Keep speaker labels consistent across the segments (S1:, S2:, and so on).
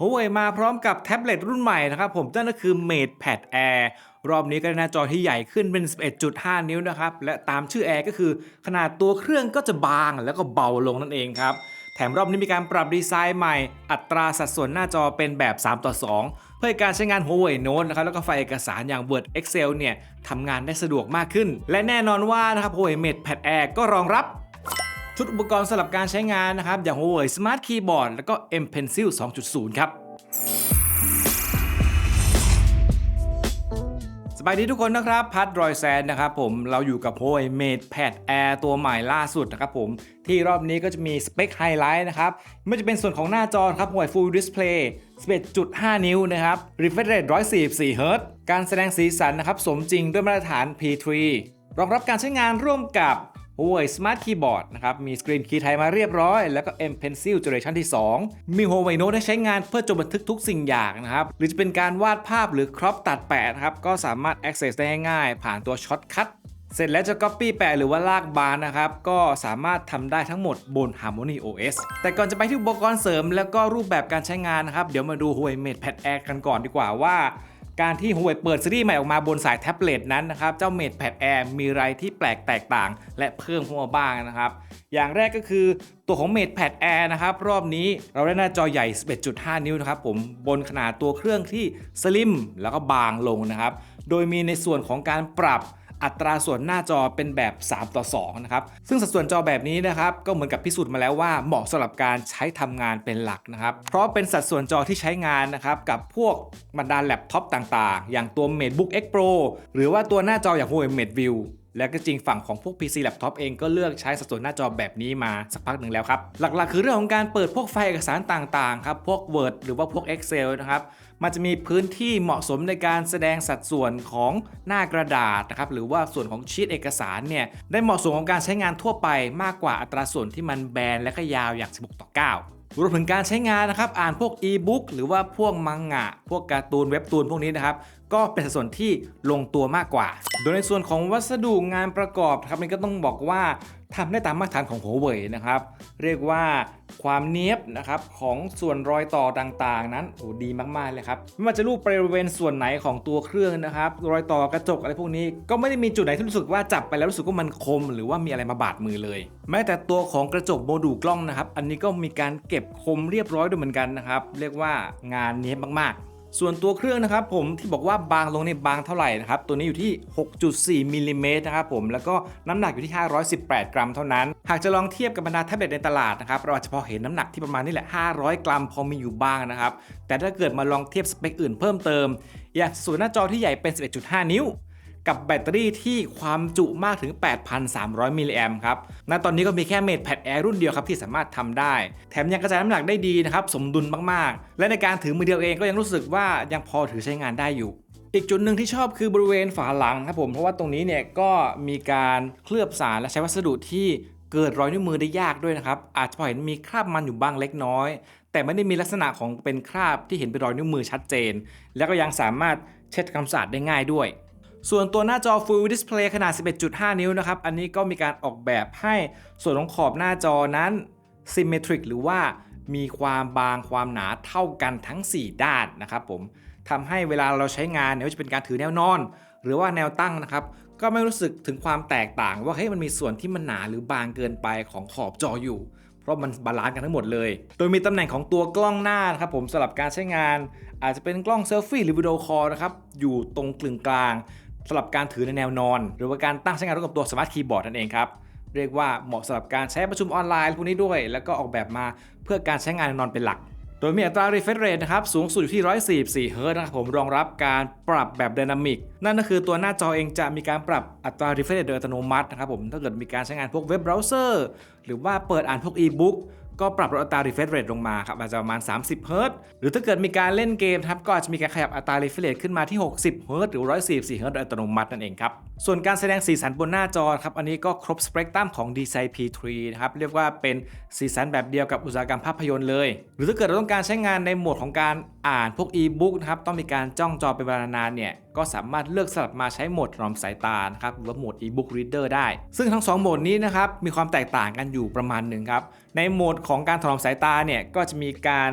S1: Huawei มาพร้อมกับแท็บเล็ตรุ่นใหม่นะครับผมนั่นก็คือ Mate Pad Air รอบนี้ก็ได้หน้าจอที่ใหญ่ขึ้นเป็น 11.5 นิ้วนะครับ และตามชื่อ Air ก็คือขนาดตัวเครื่องก็จะบางแล้วก็เบาลงนั่นเองครับ แถมรอบนี้มีการปรับดีไซน์ใหม่ อัตราสัดส่วนหน้าจอเป็นแบบ 3 ต่อ 2 เพื่อการใช้งาน Huawei Note นะครับแล้วก็ไฟล์เอกสารอย่าง Word Excel เนี่ยทำงานได้สะดวกมากขึ้น และแน่นอนว่านะครับ Huawei Mate Pad Air ก็รองรับ ชุดอุปกรณ์สำหรับการใช้งานนะครับ อย่าง Huawei Smart Keyboard แล้วก็ M Pencil 2.0 ครับสบายดีทุกคนนะครับ พัดรอยแซนนะครับผมเราอยู่กับ Huawei Mate Pad Air ตัวใหม่ล่าสุดนะครับผมที่รอบนี้ก็จะมีสเปคไฮไลท์นะครับไม่จะเป็นส่วนของหน้าจอครับ Huawei Full Display 11.5 นิ้วนะครับ Refresh Rate 144 Hz การแสดงสีสันนะครับ สมจริงด้วยมาตรฐาน P3 รองรับการใช้งานร่วมกับ Huawei Smart Keyboard นะครับ มีสกรีนคีย์ไทยมาเรียบร้อย แล้วก็ M Pencil Generation ที่ 2 มี Huawei Note ให้ใช้งานเพื่อจดบันทึกทุกสิ่งอย่างนะครับ หรือจะเป็นการวาดภาพหรือ crop ตัดแปะนะครับ ก็สามารถ access ได้ง่ายๆ ผ่านตัว Shortcut เสร็จแล้วจะ Copy แปะหรือว่าลากบานนะครับ ก็สามารถทำได้ทั้งหมดบน Harmony OS แต่ก่อนจะไปที่อุปกรณ์เสริม แล้วก็รูปแบบการใช้งานนะครับ เดี๋ยวมาดู Huawei Mate Pad Air กันก่อนดีกว่าว่า การที่ Huawei เปิดซีรีส์ใหม่ออกมาบนสายแท็บเล็ตนั้นนะครับ เจ้า Mate Pad Air มีอะไรที่แปลกแตกต่าง และเพิ่มเข้ามาบ้างนะครับ อย่างแรกก็คือตัวของ Mate Pad Air นะครับ รอบนี้เราได้หน้าจอใหญ่ 11.5 นิ้วนะครับผมบนขนาดตัวเครื่องที่สลิมแล้วก็บางลงนะครับ โดยมีในส่วนของการปรับ อัตราส่วนหน้าจอเป็นแบบ 3 ต่อ2นะครับซึ่งสัดส่วนจอแบบนี้นะครับก็เหมือนกับพิสูจน์มาแล้วว่าเหมาะสำหรับการใช้ทำงานเป็นหลักนะครับเพราะเป็นสัดส่วนจอที่ใช้งานนะครับกับพวกบรรดาแล็ปท็อปต่างๆ อย่างตัว MateBook X Pro หรือว่าตัวหน้าจออย่าง Huawei MateView และก็จริงฝั่งของพวก PC Laptop เองก็เลือกใช้สัดส่วนหน้าจอแบบนี้มาสักพักหนึ่งแล้วครับ หลักๆ คือเรื่องของการเปิดพวกไฟล์เอกสารต่างๆ ครับ พวก Word หรือว่าพวก Excel นะครับ มันจะมีพื้นที่เหมาะสมในการแสดงสัดส่วนของหน้ากระดาษนะครับหรือว่าส่วนของชีตเอกสารเนี่ยได้เหมาะสมของการใช้งานทั่วไปมากกว่าอัตราส่วนที่มันแบนและก็ยาวอย่าง 16 ต่อ 9รวมถึงการใช้งานนะครับ อ่านพวกอีบุ๊กหรือว่าพวกมังงะ พวกการ์ตูนเว็บตูนพวกนี้นะครับ ก็เป็นสัดส่วนที่ลงตัวมากกว่า โดยในส่วนของวัสดุงานประกอบครับมันก็ต้องบอกว่าทำได้ตามมาตรฐานของ Huawei นะครับ เรียกว่าความเนี้ยบนะครับของส่วนรอยต่อต่างๆ นั้นโอ้ดีมากๆเลยครับไม่ว่าจะรูปบริเวณส่วนไหนของตัวเครื่องนะครับ รอยต่อกระจกอะไรพวกนี้ ก็ไม่ได้มีจุดไหนที่รู้สึกว่าจับไปแล้วรู้สึกว่ามันคม หรือว่ามีอะไรมาบาดมือเลย แม้แต่ตัวของกระจกโมดูลกล้องนะครับ อันนี้ก็มีการเก็บคมเรียบร้อยด้วยเหมือนกันนะครับ เรียกว่างานเนี้ยบมากๆ ส่วนตัวเครื่องนะครับผมที่บอกว่าบางลงในบางเท่าไหร่นะครับตัวนี้อยู่ที่ 6.4มิลลิเมตรนะครับผมแล้วก็น้ำหนักอยู่ที่ 518 กรัมเท่านั้น หากจะลองเทียบกับบรรดาแท็บเล็ตในตลาดนะครับเราอาจจะพอเห็นน้ำหนักที่ประมาณนี้แหละ 500 กรัมพอมีอยู่บ้างนะครับแต่ถ้าเกิดมาลองเทียบสเปคอื่นเพิ่มเติม อย่างส่วนหน้าจอที่ใหญ่เป็น 11.5 นิ้ว กับแบตเตอรี่ที่ความจุมากถึง 8,300 มิลลิแอมครับ ณ ตอนนี้ก็มีแค่ Mate Pad Air รุ่นเดียวครับที่สามารถทำได้ แถมยังกระจายน้ำหนักได้ดีนะครับ สมดุลมากๆ และในการถือมือเดียวเองก็ยังรู้สึกว่ายังพอถือใช้งานได้อยู่อีกจุดหนึ่งที่ชอบคือบริเวณฝาหลังครับผมเพราะว่าตรงนี้เนี่ยก็มีการเคลือบสารและใช้วัสดุที่เกิดรอยนิ้วมือได้ยากด้วยนะครับ อาจจะพอเห็นมีคราบมันอยู่บ้างเล็กน้อย แต่ไม่ได้มีลักษณะของเป็นคราบที่เห็นเป็นรอยนิ้วมือชัดเจน แล้วก็ยังสามารถเช็ดความสะอาดได้ง่ายด้วย ส่วนตัวหน้าจอ Full Display ขนาด 11.5 นิ้วนะครับ อันนี้ก็มีการออกแบบให้ส่วนของขอบหน้าจอนั้น Symmetric หรือว่ามีความบางความหนาเท่ากันทั้ง 4 ด้านนะครับผมทำให้เวลาเราใช้งานเนี่ยว่าจะเป็นการถือแนวนอน หรือว่าแนวตั้งนะครับ ก็ไม่รู้สึกถึงความแตกต่าง ว่าเฮ้ยมันมีส่วนที่มันหนาหรือบางเกินไปของขอบจออยู่ เพราะมันบาลานซ์กันทั้งหมดเลย โดยมีตำแหน่งของตัวกล้องหน้านะครับผมสำหรับการใช้งาน อาจจะเป็นกล้องเซลฟี่หรือวิดีโอคอลนะครับอยู่ตรงกลึงกลาง สำหรับการถือในแนวนอน หรือว่าการตั้งใช้งานร่วมกับตัวสมาร์ทคีย์บอร์ดนั่นเองครับเรียกว่าเหมาะสำหรับการใช้ประชุมออนไลน์พวกนี้ด้วย แล้วก็ออกแบบมาเพื่อการใช้งานนอนเป็นหลัก โดยมีอัตรา refresh rate นะครับ สูงสุดอยู่ที่ 144 Hz นะครับผมรองรับการปรับแบบ dynamic นั่นก็คือตัวหน้าจอเองจะมีการปรับอัตรา refresh rate โดยอัตโนมัตินะครับผมถ้าเกิดมีการใช้งานพวกเว็บเบราว์เซอร์หรือว่าเปิดอ่านพวก e-book ก็ ก็ปรับลดอัตรา refresh rate ลงมาครับอาจจะประมาณ 30 Hz หรือถ้าเกิดมีการเล่นเกมครับก็อาจจะมีการขยับอัตรา refresh rate ขึ้นมาที่ 60 Hz หรือ 144 Hz โดยอัตโนมัตินั่นเองครับ ส่วนการแสดงสีสันบนหน้าจอครับอันนี้ก็ครบสเปกตรัมของ DCI P3 นะครับเรียกว่าเป็นสีสันแบบเดียวกับอุตสาหกรรมภาพยนตร์เลย หรือถ้าเกิดเราต้องการใช้งานในโหมดของการ อ่านพวก e-book นะครับต้องมีการจ้องจอเป็นเวลานานเนี่ยก็สามารถเลือกสลับมาใช้โหมดถนอมสายตานะครับหรือว่าโหมด e-book reader ได้ ซึ่งทั้งสองโหมดนี้นะครับมีความแตกต่างกันอยู่ประมาณหนึ่งครับในโหมดของการถนอมสายตาเนี่ยก็จะมีการ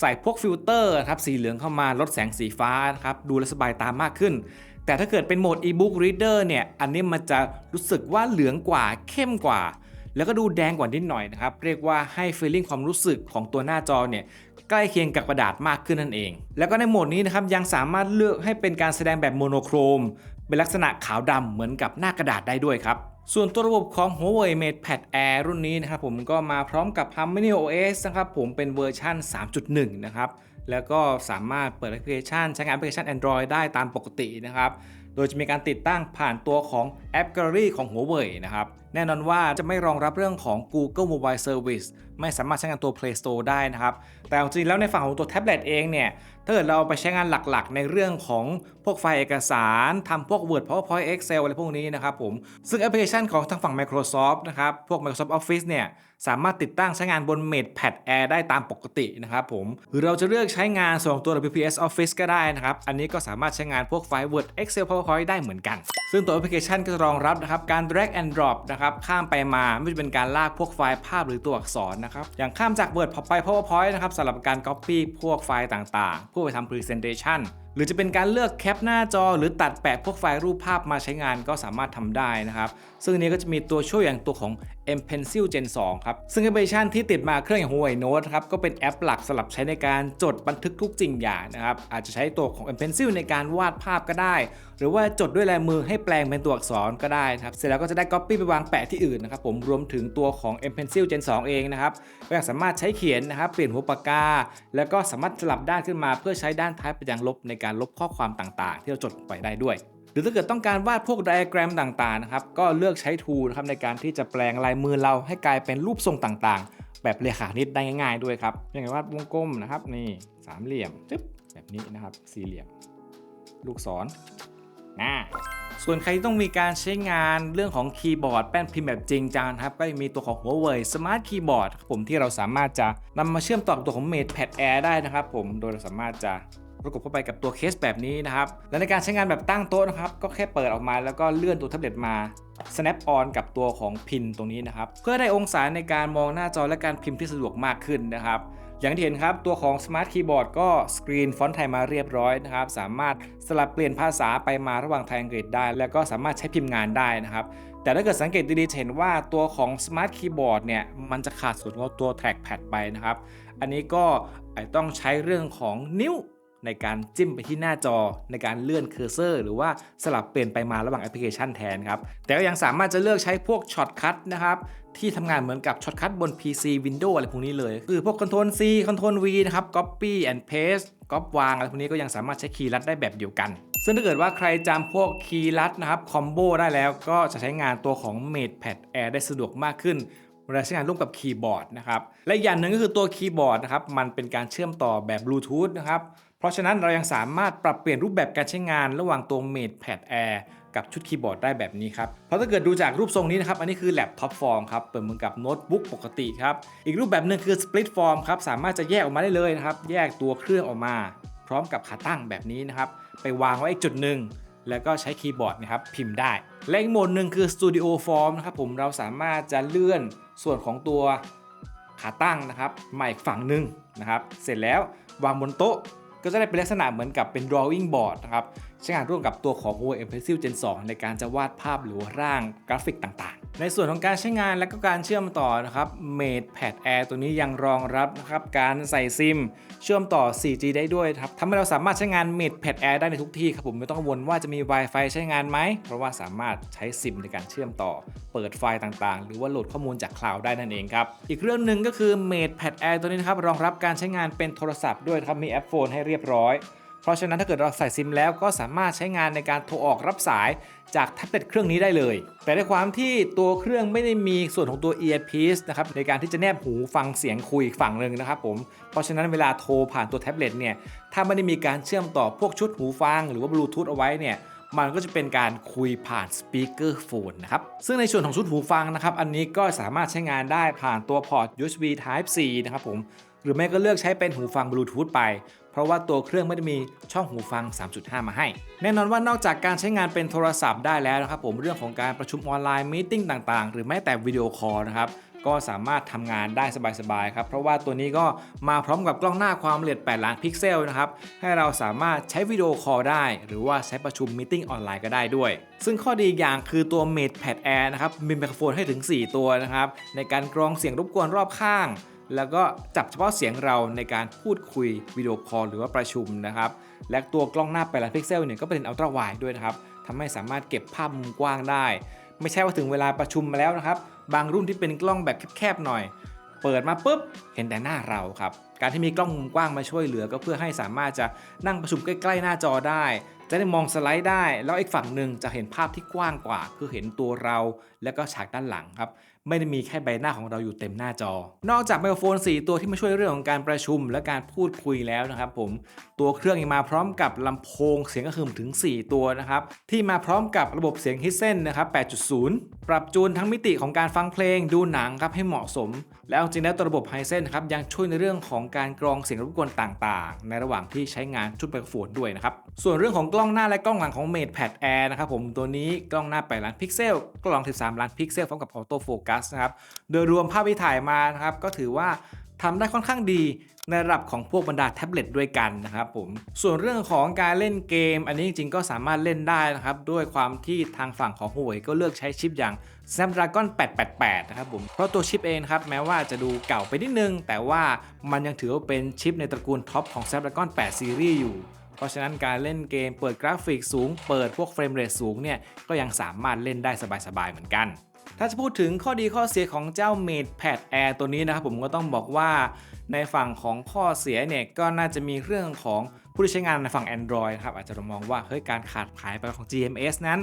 S1: ใส่พวกฟิลเตอร์ครับสีเหลืองเข้ามาลดแสงสีฟ้านะครับดูแลวสบายตามากขึ้น แต่ถ้าเกิดเป็นโหมด e-book reader เนี่ยอันนี้มันจะรู้สึกว่าเหลืองกว่าเข้มกว่าแล้วก็ดูแดงกว่านิดหน่อยนะครับ เรียกว่าให้ feeling ความรู้สึกของตัวหน้าจอเนี่ย ใกล้เคียงกับกระดาษมากขึ้นนั่นเอง แล้วก็ในโหมดนี้นะครับยังสามารถเลือกให้เป็นการแสดงแบบโมโนโครม เป็นลักษณะขาวดำเหมือนกับหน้ากระดาษได้ด้วยครับส่วนตัวระบบของ Huawei MatePad Air รุ่นนี้นะครับผมก็มาพร้อมกับ Harmony OS นะครับผมเป็นเวอร์ชัน3.1 นะครับ แล้วก็สามารถเปิดแอปพลิเคชัน ใช้งานแอปพลิเคชัน Android ได้ตามปกตินะครับ โดยจะมีการติดตั้งผ่านตัวของแอป Gallery ของ Huawei นะครับ แน่นอนว่าจะไม่รองรับเรื่องของ Google Mobile Service ไม่สามารถใช้งานตัว Play Store ได้นะครับ แต่จริงแล้วในฝั่งของตัวแท็บเล็ตเองเนี่ย ถ้าเกิดเราไปใช้งานหลักๆ ในเรื่องของพวกไฟล์เอกสารทำพวก Word PowerPoint Excel อะไรพวกนี้นะครับผม ซึ่งแอปพลิเคชันของทางฝั่ง Microsoft นะครับ พวก Microsoft Office เนี่ย สามารถติดตั้งใช้งานบน MatePad Air ได้ตามปกตินะครับผม หรือเราจะเลือกใช้งานส่วนของตัว WPS Office ก็ได้นะครับ อันนี้ก็สามารถใช้งานพวกไฟล์ Word Excel PowerPoint ได้เหมือนกัน ซึ่งตัวแอปพลิเคชันก็จะรองรับนะครับการ drag and drop นะครับข้ามไปมาไม่ว่าจะเป็นการลากพวกไฟล์ภาพหรือตัวอักษรนะครับอย่างข้ามจาก Word ไป PowerPoint นะครับสำหรับการ copy พวกไฟล์ต่างๆเพื่อไปทำ presentation หรือจะเป็นการเลือกแคปหน้าจอ หรือตัดแปะพวกไฟล์รูปภาพมาใช้งานก็สามารถทำได้นะครับ ซึ่งนี้ก็จะมีตัวช่วยอย่างตัวของ M Pencil Gen 2 ครับ ซึ่งแอปพลิเคชันที่ติดมาเครื่องอย่าง Huawei Note ครับ ก็เป็นแอปหลักสำหรับใช้ในการจดบันทึกทุกสิ่งอย่างนะครับ อาจจะใช้ตัวของ M Pencil ในการวาดภาพก็ได้ หรือว่าจดด้วยลายมือให้แปลงเป็นตัวอักษรก็ได้ครับ เสร็จแล้วก็จะได้ Copy ไปวางแปะที่อื่นนะครับผมรวมถึงตัวของ M Pencil Gen 2 เองนะครับก็ยังสามารถใช้เขียนนะครับเปลี่ยนหัวปากกา แล้วก็สามารถสลับด้านขึ้นมาเพื่อใช้ด้านท้ายไปยังลบในการลบข้อความต่างๆ ที่เราจดไปได้ด้วยหรือถ้าเกิดต้องการวาดพวกไดอะแกรมต่างๆนะครับก็เลือกใช้ทูนะครับในการที่จะแปลงลายมือเราให้กลายเป็นรูปทรงต่างๆ แบบเลขาคณิตได้ง่าย ๆ ด้วยครับอย่างวาดวงกลมนะครับนี่สามเหลี่ยมจึ๊บแบบนี้นะครับสี่เหลี่ยม ลูกศร อ่าส่วนใครที่ต้องมีการใช้งานเรื่องของคีย์บอร์ดแป้นพิมพ์แบบจริงจังครับ ก็จะมีตัวของ Huawei Smart Keyboard ครับผมที่เราสามารถจะนำมาเชื่อมต่อกับตัวของ MatePad Air ได้นะครับผมโดยเราสามารถจะประกบเข้าไปกับตัวเคสแบบนี้นะครับ และในการใช้งานแบบตั้งโต๊ะนะครับ ก็แค่เปิดออกมาแล้วก็เลื่อนตัวแท็บเล็ตมา snap on กับตัวของพินตรงนี้นะครับ เพื่อได้องศาในการมองหน้าจอและการพิมพ์ที่สะดวกมากขึ้นนะครับ อย่างที่เห็นครับ ตัวของ Smart Keyboard ก็สกรีนฟอนต์ไทยมาเรียบร้อยนะครับ สามารถสลับเปลี่ยนภาษาไปมาระหว่างไทยอังกฤษได้ แล้วก็สามารถใช้พิมพ์งานได้นะครับ แต่ถ้าเกิดสังเกตดีๆเห็นว่าตัวของ Smart Keyboard เนี่ย มันจะขาดส่วนของตัว Trackpad ไปนะครับ อันนี้ก็อาจต้องใช้เรื่องของนิ้ว ในการจิ้มไปที่หน้าจอ ในการเลื่อนเคอร์เซอร์ หรือว่าสลับเปลี่ยนไปมาระหว่างแอปพลิเคชันแทนครับ แต่ก็ยังสามารถจะเลือกใช้พวกช็อตคัทนะครับที่ทำงานเหมือนกับช็อตคัทบน PC Windows อะไรพวกนี้เลย คือพวก Ctrl C Ctrl V นะครับ Copy and Paste ก๊อปวางอะไรพวกนี้ก็ยังสามารถใช้คีย์ลัดได้แบบเดียวกัน ซึ่งถ้าเกิดว่าใครจำพวกคีย์ลัดนะครับคอมโบได้แล้วก็จะใช้งานตัวของ MatePad Air ได้สะดวกมากขึ้นเวลาใช้งานร่วมกับคีย์บอร์ดนะครับ และอีกอย่างหนึ่งก็คือตัวคีย์บอร์ดนะครับ มันเป็นการเชื่อมต่อแบบบลูทูธนะครับ เพราะฉะนั้นเรายังสามารถปรับเปลี่ยนรูปแบบการใช้งานระหว่างตัว MatePad Air กับชุดคีย์บอร์ดได้แบบนี้ครับ เพราะถ้าเกิดดูจากรูปทรงนี้นะครับ อันนี้คือแล็ปท็อปฟอร์มครับ เปิดเหมือนกับโน้ตบุ๊กปกติครับ อีกรูปแบบหนึ่งคือ Split Form ครับ สามารถจะแยกออกมาได้เลยนะครับ แยกตัวเครื่องออกมา พร้อมกับขาตั้งแบบนี้นะครับ ไปวางไว้อีกจุดหนึ่ง แล้วก็ใช้คีย์บอร์ดนะครับพิมพ์ได้ และอีกโหมดหนึ่งคือ Studio Form นะครับผม เราสามารถจะเลื่อนส่วนของตัวขาตั้งนะครับมาอีกฝั่งหนึ่งนะครับ เสร็จแล้ววางบนโต๊ะ ก็จะได้เป็นลักษณะเหมือนกับเป็น drawing board นะครับใช้งานร่วมกับตัวของ Huawei Pencil Gen 2 ในการจะวาดภาพหรือร่างกราฟิกต่าง ในส่วนของการใช้งานและก็การเชื่อมต่อนะครับ MatePad Air ตัวนี้ยังรองรับนะครับการใส่ซิม เชื่อมต่อ 4G ได้ด้วยครับทำให้เราสามารถใช้งาน MatePad Air ได้ในทุกที่ครับผมไม่ต้องกังวลว่าจะมี Wi-Fi ใช้งานไหม เพราะว่าสามารถใช้ซิมในการเชื่อมต่อ เปิดไฟล์ต่างๆ หรือว่าโหลดข้อมูลจากคลาวด์ได้นั่นเองครับ อีกเรื่องหนึ่งก็คือ MatePad Air ตัวนี้นะครับรองรับการใช้งานเป็นโทรศัพท์ด้วยครับมีแอปโฟนให้เรียบร้อย เพราะฉะนั้นถ้าเกิดเราใส่ซิมแล้วก็สามารถใช้งานในการโทรออกรับสายจากแท็บเล็ตเครื่องนี้ได้เลย แต่ด้วยความที่ตัวเครื่องไม่ได้มีส่วนของตัว earpiece นะครับในการที่จะแนบหูฟังเสียงคุยอีกฝั่งหนึ่งนะครับผม เพราะฉะนั้นเวลาโทรผ่านตัวแท็บเล็ตเนี่ย ถ้าไม่ได้มีการเชื่อมต่อพวกชุดหูฟัง หรือว่าบลูทูธเอาไว้เนี่ยมันก็จะเป็นการคุยผ่านสปีกเกอร์โฟนนะครับ ซึ่งในส่วนของชุดหูฟังนะครับ อันนี้ก็สามารถใช้งานได้ผ่านตัวพอร์ต USB Type C นะครับผม หรือไม่ก็เลือกใช้เป็นหูฟังบลูทูธไป เพราะว่าตัวเครื่องไม่ได้มีช่องหูฟัง 3.5 มาให้ แน่นอนว่านอกจากการใช้งานเป็นโทรศัพท์ได้แล้วนะครับผมเรื่องของการประชุมออนไลน์มีติ้งต่างๆ หรือแม้แต่วิดีโอคอลนะครับก็สามารถทำงานได้สบายๆครับ เพราะว่าตัวนี้ก็มาพร้อมกับกล้องหน้าความละเอียด 8 ล้านพิกเซลนะครับ ให้เราสามารถใช้วิดีโอคอลได้ หรือว่าใช้ประชุมม e ติ้งออนไลน์ก็ได้ด้วย ซึ่งข้อดีอีกอย่างคือตัว Mate Pad Air นะครับ มีไมโครโฟนให้ถึง 4 ตัวนะครับ ในการกรองเสียงรบกวนรอบข้าง แล้วก็จับเฉพาะเสียงเราในการพูดคุยวิดีโอคอลหรือว่าประชุมนะครับ และตัวกล้องหน้า8ล้านพิกเซลเนี่ยก็เป็นอัลตร้าไวด์ด้วยนะครับทำให้สามารถเก็บภาพมุมกว้างได้ ไม่ใช่ว่าถึงเวลาประชุมมาแล้วนะครับ บางรุ่นที่เป็นกล้องแบบแคบๆหน่อย เปิดมาปุ๊บเห็นแต่หน้าเราครับการที่มีกล้องมุมกว้างมาช่วยเหลือก็เพื่อให้สามารถจะนั่งประชุมใกล้ๆหน้าจอได้ จะได้มองสไลด์ได้ แล้วอีกฝั่งหนึ่งจะเห็นภาพที่กว้างกว่า คือเห็นตัวเรา แล้วก็ฉากด้านหลังครับไม่ได้มีแค่ใบหน้าของเราอยู่เต็มหน้าจอ นอกจากไมโครโฟน 4 ตัวที่มาช่วยเรื่องของการประชุมและการพูดคุยแล้วนะครับผม ตัวเครื่องยังมาพร้อมกับลำโพงเสียงกระหึ่มถึง 4 ตัวนะครับ ที่มาพร้อมกับระบบเสียงฮิตเส้นนะครับ 8.0 ปรับจูนทั้งมิติของการฟังเพลงดูหนังครับให้เหมาะสม แล้วจริงแล้วตัวระบบไฮเซนครับยังช่วยในเรื่องของการกรองเสียงรบกวนต่างๆ ในระหว่างที่ใช้งานชุดไมโครโฟนด้วยนะครับ ส่วนเรื่องของกล้องหน้าและกล้องหลังของ Mate Pad Air นะครับผมตัวนี้กล้องหน้า8ล้านพิกเซลกล้อง 13 ล้านพิกเซลพร้อมกับออโต้โฟกัสนะครับ โดยรวมภาพที่ถ่ายมานะครับ ก็ถือว่าทำได้ค่อนข้างดีในระดับของพวกบรรดาแท็บเล็ตด้วยกันนะครับผม ส่วนเรื่องของการเล่นเกม อันนี้จริงๆก็สามารถเล่นได้นะครับ ด้วยความที่ทางฝั่งของ Huawei ก็เลือกใช้ชิปอย่าง Snapdragon 888 นะครับผม เพราะตัวชิปเองครับแม้ว่าจะดูเก่าไปนิดนึง แต่ว่ามันยังถือว่าเป็นชิปในตระกูลท็อปของ Snapdragon 8 Series อยู่เพราะฉะนั้นการเล่นเกมเปิดกราฟิกสูง เปิดพวกเฟรมเรทสูงเนี่ยก็ยังสามารถเล่นได้สบายๆเหมือนกัน ถ้าจะพูดถึงข้อดีข้อเสียของเจ้า Mate Pad Air ตัวนี้นะครับผมก็ต้องบอกว่า ในฝั่งของข้อเสียเนี่ยก็น่าจะมีเรื่องของผู้ที่ใช้งานในฝั่ง Android นะครับอาจจะมองว่าเฮ้ยการขาดหายไปของ GMS นั้น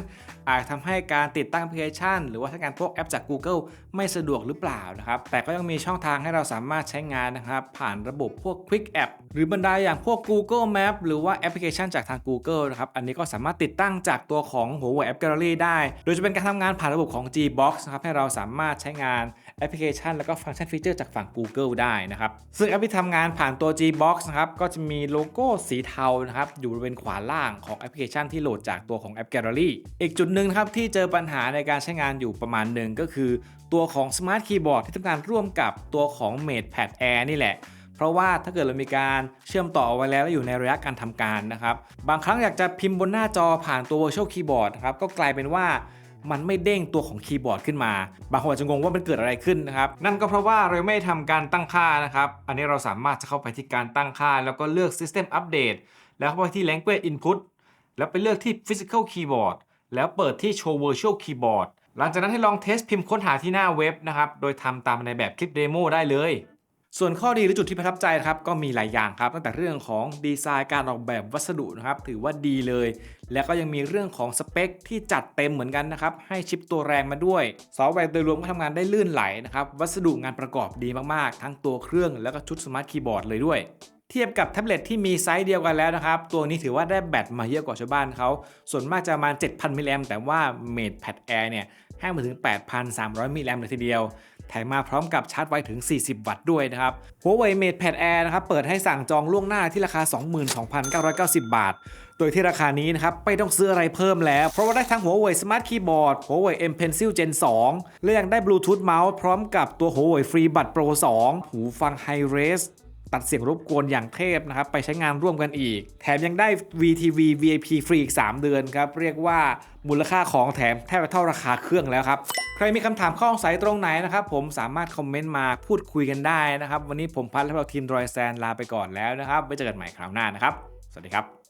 S1: อาจทำให้การติดตั้งแอปพลิเคชัน หรือว่าใช้งานพวกแอปจาก Google ไม่สะดวกหรือเปล่านะครับแต่ก็ยังมีช่องทางให้เราสามารถใช้งานนะครับผ่านระบบพวก Quick App หรือบรรดาอย่างพวก Google Map หรือว่าแอปพลิเคชันจากทาง Google นะครับอันนี้ก็สามารถติดตั้งจากตัวของ Huawei App Gallery ได้ โดยจะเป็นการทำงานผ่านระบบของ Gbox นะครับให้เราสามารถใช้งาน แอปพลิเคชันแล้วก็ฟังก์ชันฟีเจอร์จากฝั่ง Google ได้นะครับ ซึ่งแอปที่ทำงานผ่านตัว Gbox นะครับ ก็จะมีโลโก้สีเทานะครับ อยู่บริเวณขวาล่างของแอปพลิเคชันที่โหลดจากตัวของแอป Gallery อีกจุดหนึ่งนะครับที่เจอปัญหาในการใช้งานอยู่ประมาณหนึ่งก็คือ ตัวของ Smart Keyboard ที่ทำงานร่วมกับตัวของ Mate Pad Air นี่แหละเพราะว่าถ้าเกิดเรามีการเชื่อมต่อเอาไว้แล้วแล้วอยู่ในระยะการทำการนะครับ บางครั้งอยากจะพิมพ์บนหน้าจอผ่านตัว Virtual Keyboard นะครับก็กลายเป็นว่า มันไม่เด้งตัวของคีย์บอร์ดขึ้นมา บางคนอาจจะงงว่ามันเกิดอะไรขึ้นนะครับ นั่นก็เพราะว่าเราไม่ทำการตั้งค่านะครับ อันนี้เราสามารถจะเข้าไปที่การตั้งค่า แล้วก็เลือก System Update แล้วเข้าไปที่ Language Input แล้วไปเลือกที่ Physical Keyboard แล้วเปิดที่ Show Virtual Keyboard หลังจากนั้นให้ลองเทสพิมพ์ค้นหาที่หน้าเว็บนะครับ โดยทำตามในแบบคลิปเดโมได้เลย ส่วนข้อดีหรือจุดที่ประทับใจครับก็มีหลายอย่างครับตั้งแต่เรื่องของดีไซน์การออกแบบวัสดุนะครับถือว่าดีเลย แล้วก็ยังมีเรื่องของสเปคที่จัดเต็มเหมือนกันนะครับให้ชิปตัวแรงมาด้วย ซอฟต์แวร์โดยรวมก็ทำงานได้ลื่นไหลนะครับวัสดุงานประกอบดีมากๆ ทั้งตัวเครื่องแล้วก็ชุดสมาร์ทคีย์บอร์ดเลยด้วยเทียบกับแท็บเล็ตที่มีไซส์เดียวกันแล้วนะครับ ตัวนี้ถือว่าได้แบตมาเยอะกว่าชาวบ้านเขา ส่วนมากจะประมาณ 7,000 มิลลิแอมแต่ว่า Mate Pad Air เนี่ยให้มาถึง 8,300 มิลลิแอมเลยทีเดียว แถมมาพร้อมกับชาร์จไวถึง 40 วัตต์ด้วยนะครับ Huawei Mate Pad Air นะครับ เปิดให้สั่งจองล่วงหน้าที่ราคา 22,990 บาท โดยที่ราคานี้นะครับ ไม่ต้องซื้ออะไรเพิ่มแล้ว เพราะว่าได้ทั้ง Huawei Smart Keyboard Huawei M Pencil Gen 2 และยังได้ Bluetooth Mouse พร้อมกับตัว Huawei FreeBuds Pro 2 หูฟัง High Res ตัดเสียงรบกวนอย่างเทพนะครับไปใช้งานร่วมกันอีก แถมยังได้ VTV VIP ฟรีอีก 3 เดือนครับเรียกว่ามูลค่าของแถมแทบจะเท่าราคาเครื่องแล้วครับ ใครมีคำถามข้อสงสัยตรงไหนนะครับ ผมสามารถคอมเมนต์มาพูดคุยกันได้นะครับ วันนี้ผมพัดและเราทีมดรอยแซนลาไปก่อนแล้วนะครับไว้เจอกันใหม่คราวหน้านะครับ สวัสดีครับ